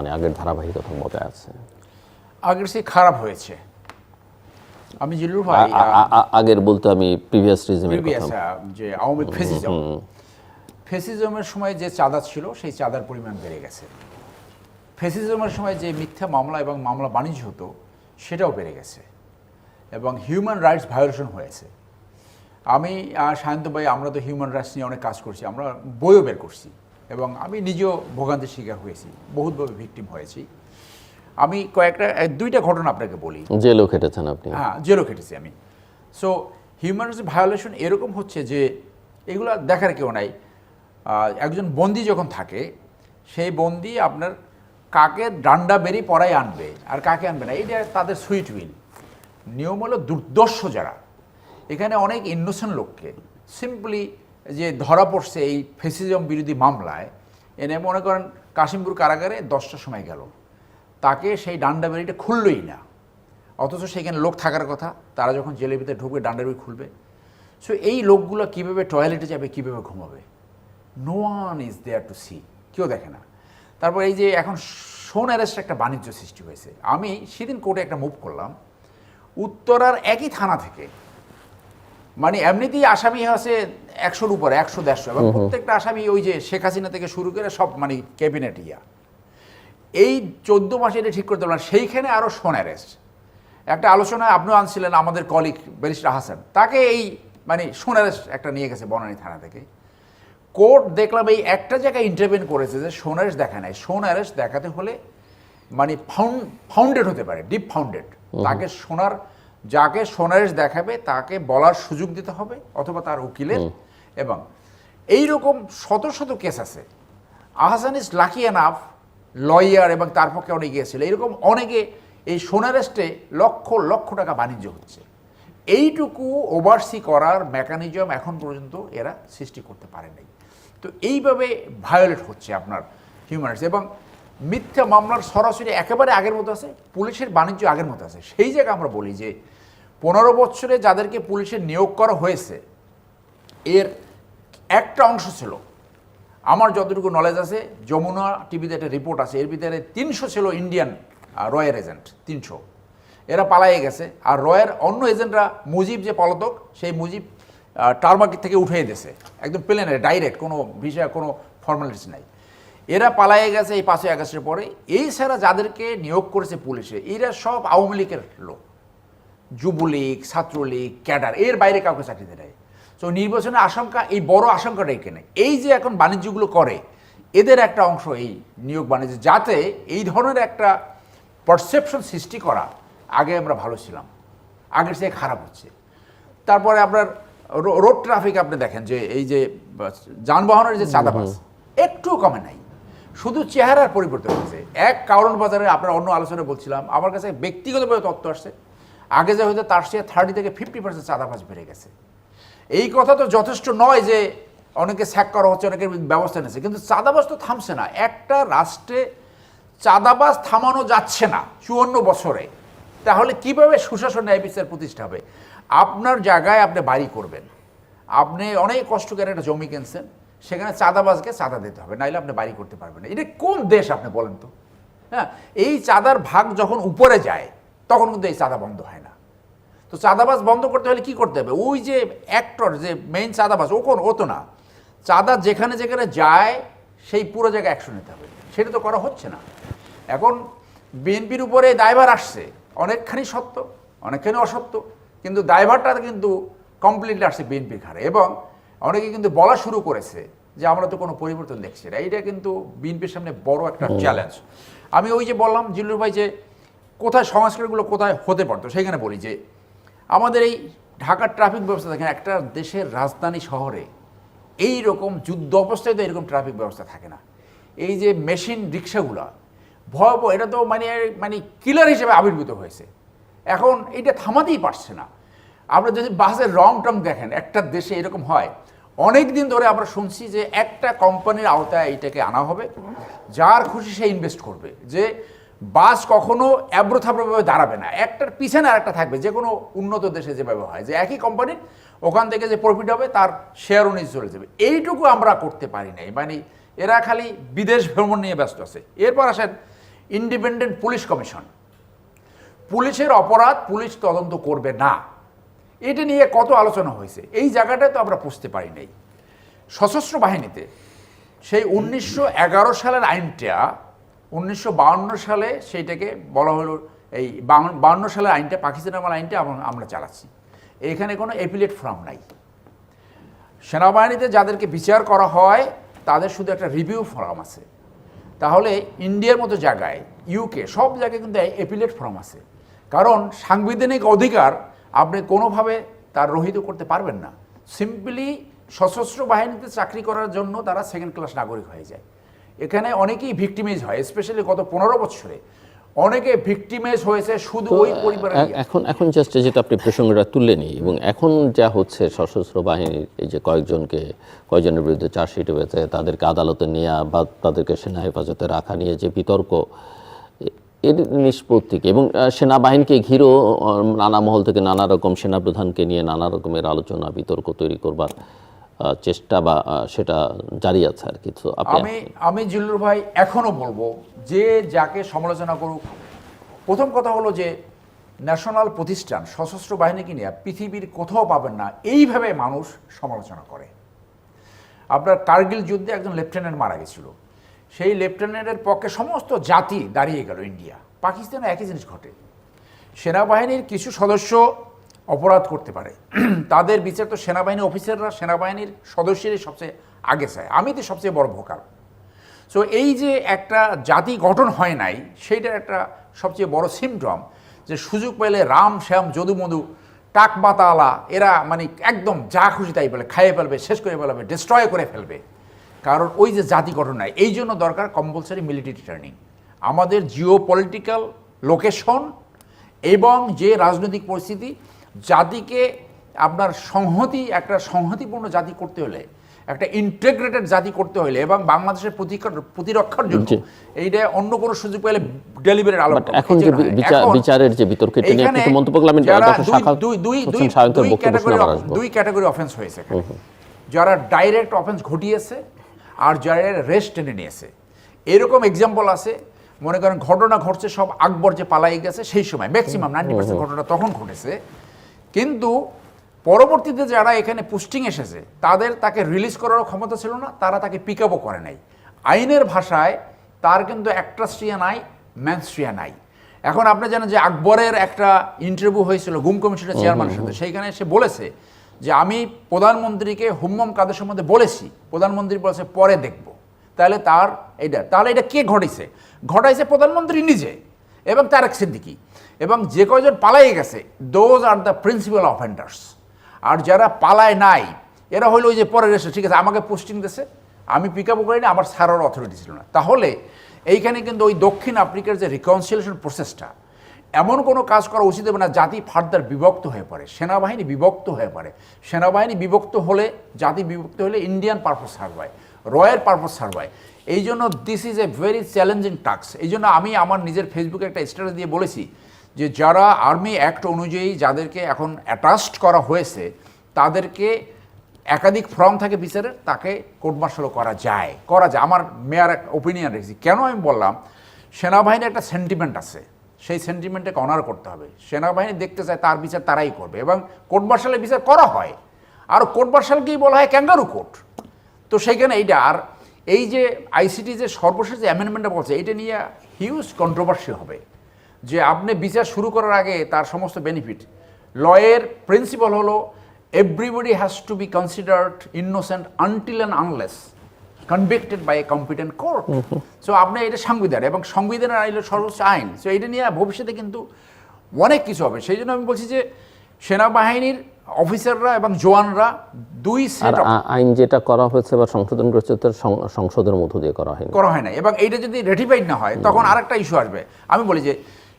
মানে আগের ধারাবাহিকতা বজায় আছে? আগের সে খারাপ হয়েছে। আমি জিল্লুর ভাই আগের বলতে আমি প্রিভিয়াস রিজিমের কথা। যে আওয়ামী ফেসিজম। ফেসিজমের সময় যে চাঁদা ছিল সেই চাঁদার পরিমাণ বেড়ে গেছে। ফেসিজমের সময় যে মিথ্যা মামলা এবং মামলা বাণিজ্য হতো সেটাও বেড়ে গেছে। এবং হিউম্যান রাইটস ভায়োলেশন হয়েছে। আমি সায়ন্ত ভাই আমরা তো হিউম্যান রাইটস নিয়ে অনেক কাজ করছি আমরা বইও বের করছি। এবং আমি নিজেও ভোগান্তির শিকার হয়েছি বহুতভাবে ভিকটিম হয়েছি। আমি কয়েকটা দুইটা ঘটনা আপনাকে বলি। জেলও খেটেছেন আপনি। হ্যাঁ জেলও খেটেছি আমি। সো হিউম্যান রাইটস ভায়োলেশন এরকম হচ্ছে যে এগুলো দেখার কেউ নাই। একজন বন্দি যখন থাকে সেই বন্দি আপনার কাকে ডান্ডা বেরি পরাই আনবে আর কাকে আনবে না এইটা তাদের সুইট উইল নিয়ম হলো দুর্দর্শ যারা। এখানে অনেক ইনোসেন্ট লোককে সিম্পলি যে ধরা পড়ছে এই ফেসিজম বিরোধী মামলায়, এনে মনে করেন কাশিমপুর কারাগারে দশটার সময় গেল। তাকে সেই ডান্ডা বেরিটা খুললই না। অথচ সেখানে লোক থাকার কথা, তারা যখন জেলের ভিতরে ঢুকবে ডান্ডার বই খুলবে। সো এই লোকগুলো কীভাবে টয়লেটে যাবে, কীভাবে ঘুমাবে? No one is there to see কেউ দেখে না। তারপর এই যে এখন সোন অ্যারেস্ট একটা বাণিজ্য সৃষ্টি হয়েছে। আমি সেদিন কোর্টে একটা মুভ করলাম। উত্তরার একই থানা থেকে মানে এমনিতেই আসামি আছে একশোর উপরে একশো দেড়শো। এবং প্রত্যেকটা আসামি ওই যে শেখ হাসিনা থেকে শুরু করে সব মানে ক্যাবিনেট ইয়া। এই চোদ্দ মাসে এটা ঠিক করতে পারলাম সেইখানে আরও সোন অ্যারেস্ট একটা আলোচনায় আপনিও আনছিলেন আমাদের কলিগ ব্যারিস্টার হাসান। তাকে এই মানে সোন অ্যারেস্ট একটা নিয়ে গেছে বনানী থানা থেকে। কোর্ট দেখলাম এই একটা জায়গায় ইন্টারভেন করেছে যে সোন দেখা নাই। সোন অ্যারেস্ট দেখাতে হলে মানে ফাউন্ড ফাউন্ডেড হতে পারে ডিপ ফাউন্ডেড তাকে সোনার যাকে সোনারেশ দেখাবে তাকে বলার সুযোগ দিতে হবে অথবা তার উকিলের। এবং এই রকম শত শত কেস আছে। Ahsan is lucky enough lawyer এবং তার পক্ষে অনেকে গিয়েছিল এরকম অনেকে এই সোনারেস্টে লক্ষ লক্ষ টাকা বাণিজ্য হচ্ছে। এইটুকু ওভারসি করার মেকানিজম এখন পর্যন্ত এরা সৃষ্টি করতে পারে নাই। তো এইভাবে ভায়োলেট হচ্ছে আপনার হিউম্যান রাইটস এবং মিথ্যা মামলার সরাসরি একেবারে আগের মতো আছে পুলিশের বাণিজ্য আগের মতো আছে। সেই জায়গায় আমরা বলি যে পনেরো বছরে যাদেরকে পুলিশে নিয়োগ করা হয়েছে, এর একটা অংশ ছিল। আমার যতটুকু নলেজ আছে, যমুনা টিভিতে একটা রিপোর্ট আছে, এর ভিতরে তিনশো ছিল ইন্ডিয়ান রয়্যাল এজেন্ট তিনশো। এরা পালাইয়ে গেছে, আর রয়ের অন্য এজেন্টরা মুজিব যে পলাতক, সেই মুজিব টার্মাকি থেকে উঠিয়ে দিয়েছে। একদম প্লেনে ডাইরেক্ট কোনো ভিসা কোনো ফর্মালিটিস নাই। এরা পালাইয়ে গেছে এই পাঁচই আগস্টের পরে। এই ছাড়া যাদেরকে নিয়োগ করেছে পুলিশে, এরা সব আওয়ামী লীগের লোক। যুবলীগ ছাত্রলীগ ক্যাডার এর বাইরে কাউকে চাকরি দেয় তো নির্বাচনের আশঙ্কা এই বড় আশঙ্কাটা এখানে এই যে এখন বাণিজ্যগুলো করে এদের একটা অংশ এই নিয়োগ বাণিজ্য যাতে এই ধরনের একটা পারসেপশন সৃষ্টি করা আগে আমরা ভালো ছিলাম। আগের চেয়ে খারাপ হচ্ছে। তারপরে আপনার রোড ট্রাফিক আপনি দেখেন যে এই যে যানবাহনের যে চাঁদাবাজ একটুও কমে নাই। শুধু চেহারার পরিবর্তন হয়েছে। এক কারণ বাজারে আপনার অন্য আলোচনায় বলছিলাম আমার কাছে ব্যক্তিগতভাবে তথ্য আসছে। আগে যে হয়তো তার চেয়ে থার্টি থেকে ফিফটি পার্সেন্ট চাঁদাবাজ বেড়ে গেছে। এই কথা তো যথেষ্ট নয় যে অনেকে স্যাক করা হচ্ছে অনেকের ব্যবস্থা নিচ্ছে কিন্তু চাঁদাবাজ তো থামছে না। একটা রাষ্ট্রে চাঁদাবাজ থামানো যাচ্ছে না চুয়ান্ন বছরে। তাহলে কীভাবে সুশাসন ন্যায় বিচার প্রতিষ্ঠা হবে? আপনার জায়গায় আপনি বাড়ি করবেন। আপনি অনেক কষ্ট করে একটা জমি কিনছেন, সেখানে চাঁদাবাজকে চাঁদা দিতে হবে নাইলে আপনি বাড়ি করতে পারবেন না। এটা কোন দেশ আপনি বলেন তো? হ্যাঁ এই চাঁদার ভাগ যখন উপরে যায় তখন কিন্তু এই চাঁদা বন্ধ হয় না। তো চাঁদাবাজ বন্ধ করতে হলে কি করতে হবে? ওই যে অ্যাক্টর যে মেইন চাঁদাবাজ ও কোন? ও তো না। চাঁদা যেখানে যেখানে যায় সেই পুরো জায়গায় অ্যাকশন নিতে হবে। সেটা তো করা হচ্ছে না। এখন বিএনপির উপরে দায়ভার আসছে। অনেকখানি সত্য অনেকখানি অসত্য কিন্তু দায়ভারটা কিন্তু কমপ্লিটলি আসছে বিএনপির ঘাড়ে। এবং অনেকে কিন্তু বলা শুরু করেছে যে আমরা তো কোনো পরিবর্তন দেখছি না। এইটা কিন্তু বিএনপির সামনে বড় একটা চ্যালেঞ্জ আমি ওই যে বললাম জিল্লুর ভাই যে কোথায় সংস্কারগুলো কোথায় হতে পারতো সেখানে বলি যে আমাদের এই ঢাকার ট্রাফিক ব্যবস্থা দেখেন, একটা দেশের রাজধানী শহরে এই রকম যুদ্ধ অবস্থায় তো এরকম ট্রাফিক ব্যবস্থা থাকে না। এই যে মেশিন রিক্সাগুলো ভয়াবহ, এটা তো মানে মানে কিলার হিসেবে আবির্ভূত হয়েছে। এখন এটা থামাতেই পারছে না। আমরা যদি বাসের রং টং দেখেন, একটা দেশে এরকম হয় অনেক দিন ধরে আমরা শুনছি যে একটা কোম্পানির আওতায় এটাকে আনা হবে, যার খুশি সে ইনভেস্ট করবে। যে বাস কখনো অ্যাব্রোথাব্রভাবে দাঁড়াবে না। একটার পিছনে আরেকটা থাকবে যে কোনো উন্নত দেশে যেভাবে হয়। যে একই কোম্পানির ওখান থেকে যে প্রফিট হবে, তার শেয়ার অনুযায়ী চলে যাবে। এইটুকু আমরা করতে পারি নাই। মানে এরা খালি বিদেশ ভ্রমণ নিয়ে ব্যস্ত আছে। এরপর আসেন ইন্ডিপেন্ডেন্ট পুলিশ কমিশন পুলিশের অপরাধ পুলিশ তদন্ত করবে না। এটা নিয়ে কত আলোচনা হয়েছে, এই জায়গাটায় তো আমরা বুঝতে পারি নাই। সশস্ত্র বাহিনীতে সেই উনিশশো এগারো সালের আইনটা উনিশশো সালে সেইটাকে বলা হলো এই বাউন্ন সালের আইনটা, পাকিস্তান আমল আইনটা আমরা চালাচ্ছি। এখানে কোনো এপিলেট ফর্ম নাই। সেনাবাহিনীতে যাদেরকে বিচার করা হয়, তাদের শুধু একটা রিভিউ ফর্ম আছে। তাহলে ইন্ডিয়ার মতো জায়গায় ইউকে সব জায়গায় কিন্তু এপিলেট ফর্ম আছে। কারণ সাংবিধানিক অধিকার আপনি কোনোভাবে তার রহিত করতে পারবেন না। সিম্পলি সশস্ত্র বাহিনীতে চাকরি করার জন্য তারা সেকেন্ড ক্লাস নাগরিক হয়ে যায়। এখানে অনেকেই ভিক্টিমেজ হয় স্পেশালি গত পনেরো বছরে অনেকে ভিক্টিমেজ হয়েছে শুধু ওই পরিবারের এ- এখন এখন জাস্ট যেটা আপনি প্রসঙ্গটা তুলে নিই এবং এখন যা হচ্ছে সশস্ত্র বাহিনীর এই যে কয়েকজনকে কয়েকজনের বিরুদ্ধে চার্জশিট হয়েছে তাদেরকে আদালতে নেওয়া বা তাদেরকে সেনা হেফাজতে রাখা নিয়ে যে বিতর্ক এর নিষ্পত্তি কি? এবং সেনাবাহিনীকে ঘিরেও নানা মহল থেকে নানা রকম সেনাপ্রধানকে নিয়ে নানা রকমের আলোচনা বিতর্ক তৈরি করবার চেষ্টা বা সেটা জারি আছে আর কি। আমি আমি জিল্লুর ভাই এখনও বলব যে যাকে সমালোচনা করুক, প্রথম কথা হলো যে ন্যাশনাল প্রতিষ্ঠান, সশস্ত্র বাহিনীকে নিয়ে পৃথিবীর কোথাও পাবেন না, এইভাবে মানুষ সমালোচনা করে। আপনার কার্গিল যুদ্ধে একজন লেফটেন্যান্ট মারা গেছিল। সেই লেফটেন্যান্টের পক্ষে সমস্ত জাতি দাঁড়িয়ে গেল ইন্ডিয়া। পাকিস্তানে একই জিনিস ঘটে। সেনাবাহিনীর কিছু সদস্য অপরাধ করতে পারে। তাদের বিচার তো সেনাবাহিনী অফিসাররা, সেনাবাহিনীর সদস্যেরই সবচেয়ে আগে চায়। আমি তো সবচেয়ে বড় ভোকাল। সো এই যে একটা জাতি গঠন হয় নাই, সেইটার একটা সবচেয়ে বড় সিমটম যে সুযোগ পেলে রাম, শ্যাম যদু মধু টাক বাতালা এরা মানে একদম যা খুশি তাই বলে খাইয়ে ফেলবে, শেষ করে ফেলবে ডিস্ট্রয় করে ফেলবে। কারণ ওই যে জাতি গঠন নাই, এই জন্য দরকার কম্পালসারি মিলিটারি ট্রেনিং আমাদের জিও পলিটিক্যাল লোকেশন এবং যে রাজনৈতিক পরিস্থিতি জাতিকে আপনার সংহতি একটা সংহতিপূর্ণ জাতি করতে হলে একটা ইন্টিগ্রেটেড জাতি করতে হলে এবং বাংলাদেশের প্রতিকার- প্রতিরক্ষার জন্য এইটা অন্য কোনো সুযোগ পেলে ডেলিভারের আলো এখন যে বিচারের যে বিতর্ক এটা নিয়ে আপনি মন্তব্য শাখা দুই দুই দুই দুই ক্যাটাগরি দুই ক্যাটাগরি অফেন্স হয়েছে যারা ডাইরেক্ট অফেন্স ঘটিয়েছে আর যারা রেস্ট টেনে নিয়েছে। এরকম এক্সাম্পল আছে মনে করেন ঘটনা ঘটছে সব আকবর যে পালাই গেছে সেই সময় ম্যাক্সিমাম নাইনটি পার্সেন্ট ঘটনা তখন ঘটেছে। কিন্তু পরবর্তীতে যারা এখানে পোস্টিং এসেছে তাদের তাকে রিলিজ করারও ক্ষমতা ছিল না তারা তাকে পিক আপও করে নাই। আইনের ভাষায় তার কিন্তু অ্যাক্ট্রাস্ট্রিয়া নাই ম্যানস্ট্রিয়া নাই। এখন আপনি জানেন যে আকবরের একটা ইন্টারভিউ হয়েছিল গুম কমিশনের চেয়ারম্যানের সাথে। সেইখানে সে বলেছে যে আমি প্রধানমন্ত্রীকে হুম্মম কাদের সম্বন্ধে বলেছি? প্রধানমন্ত্রী বলেছে পরে দেখব। তাহলে তার এইটা তাহলে এটা কে ঘটেছে ঘটাইছে প্রধানমন্ত্রী নিজে। এবং তারেক সিদ্দিকি। এবং যে কয়জন পালাই গেছে those are the principal offenders আর যারা পালায় নাই, এরা হইল ওই যে পরের এসে, ঠিক আছে, আমাকে পোস্টিং দিয়েছে আমি পিক আপ করিনি, আমার সারার অথরিটি ছিল না। তাহলে এইখানে কিন্তু ওই দক্ষিণ আফ্রিকার যে রিকনসিলেশন প্রসেসটা এমন কোনো কাজ করা উচিত হবে না, জাতি ফার্দার বিভক্ত হয়ে পড়ে, সেনাবাহিনী বিভক্ত হয়ে পড়ে। সেনাবাহিনী বিভক্ত হলে, জাতি বিভক্ত হলে ইন্ডিয়ান পারপোজ সার্ভ হয় রয়্যাল পারপোজ সার্ভ হয় এই জন্য this is a very challenging task এই জন্য আমি আমার নিজের ফেসবুকে একটা স্ট্যাটাস দিয়ে বলেছি যে যারা আর্মি অ্যাক্ট অনুযায়ী যাদেরকে এখন অ্যাটাচড করা হয়েছে, তাদেরকে একাধিক ফর্ম থাকে বিচারের, তাকে কোর্ট মার্শালও করা যায় করা যায়। আমার মেয়ার একটা ওপিনিয়ন রেখেছি। কেন আমি বললাম, সেনাবাহিনীর একটা সেন্টিমেন্ট আছে। সেই সেন্টিমেন্টটাকে অনার করতে হবে। সেনাবাহিনী দেখতে চায় তার বিচার তারাই করবে এবং কোর্ট মার্শালের বিচার করা হয়। আর কোর্ট মার্শালকেই বলা হয় ক্যাঙ্গারু কোর্ট তো সেইখানে এইটা, আর এই যে আইসিটি যে সর্বশেষ যে অ্যামেন্ডমেন্টটা বলছে এটা নিয়ে হিউজ কন্ট্রোভার্সি হবে। যে আপনি বিচার শুরু করার আগে তার সমস্ত বেনিফিট লয়ের প্রিন্সিপাল হলো everybody has to be considered innocent until and unless convicted by a competent court so আপনি এটা সংবিধান এবং সংবিধানের আইন সর্বোচ্চ আইন। সো এটা নিয়ে ভবিষ্যতে কিন্তু অনেক কিছু হবে। সেই জন্য আমি বলছি যে সেনাবাহিনীর অফিসাররা এবং জওয়ানরা দুই সেট আইন যেটা করা হয়েছে বা সংশোধন করেছে তার সংসদের মধ্য দিয়ে করা হয়নি। করা হয় না এবং এইটা যদি রেটিফাইড না হয় তখন আরেকটা ইস্যু আসবে। আমি বলি যে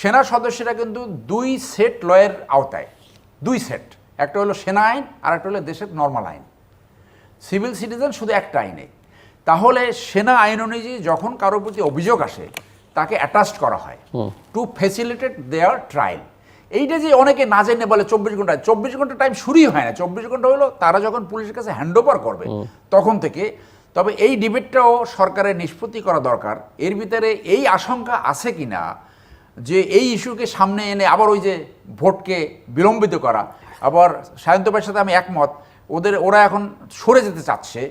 সেনা সদস্যরা কিন্তু দুই সেট লয়ের আওতায়। দুই সেট একটা হলো সেনা আইন আর একটা হলো দেশের নর্মাল আইন। সিভিল সিটিজেন শুধু একটা আইনে তাহলে সেনা আইন অনুযায়ী যখন কারোর প্রতি অভিযোগ আসে তাকে অ্যাটাচড করা হয় টু ফেসিলিটেট দেয়ার ট্রায়াল এইটা যে অনেকে না জেনে বলে চব্বিশ ঘণ্টা চব্বিশ ঘণ্টা টাইম শুরুই হয় না। চব্বিশ ঘণ্টা হলো তারা যখন পুলিশের কাছে হ্যান্ড ওভার করবে তখন থেকে তবে এই ডিবেটটাও সরকারের নিষ্পত্তি করা দরকার। এর ভিতরে এই আশঙ্কা আছে কি না যে এই ইস্যুকে সামনে এনে আবার ওই যে ভোটকে বিলম্বিত করা আবার সায়ন্ত ভাইয়ের সাথে আমি একমত ওদের ওরা এখন সরে যেতে চাচ্ছে।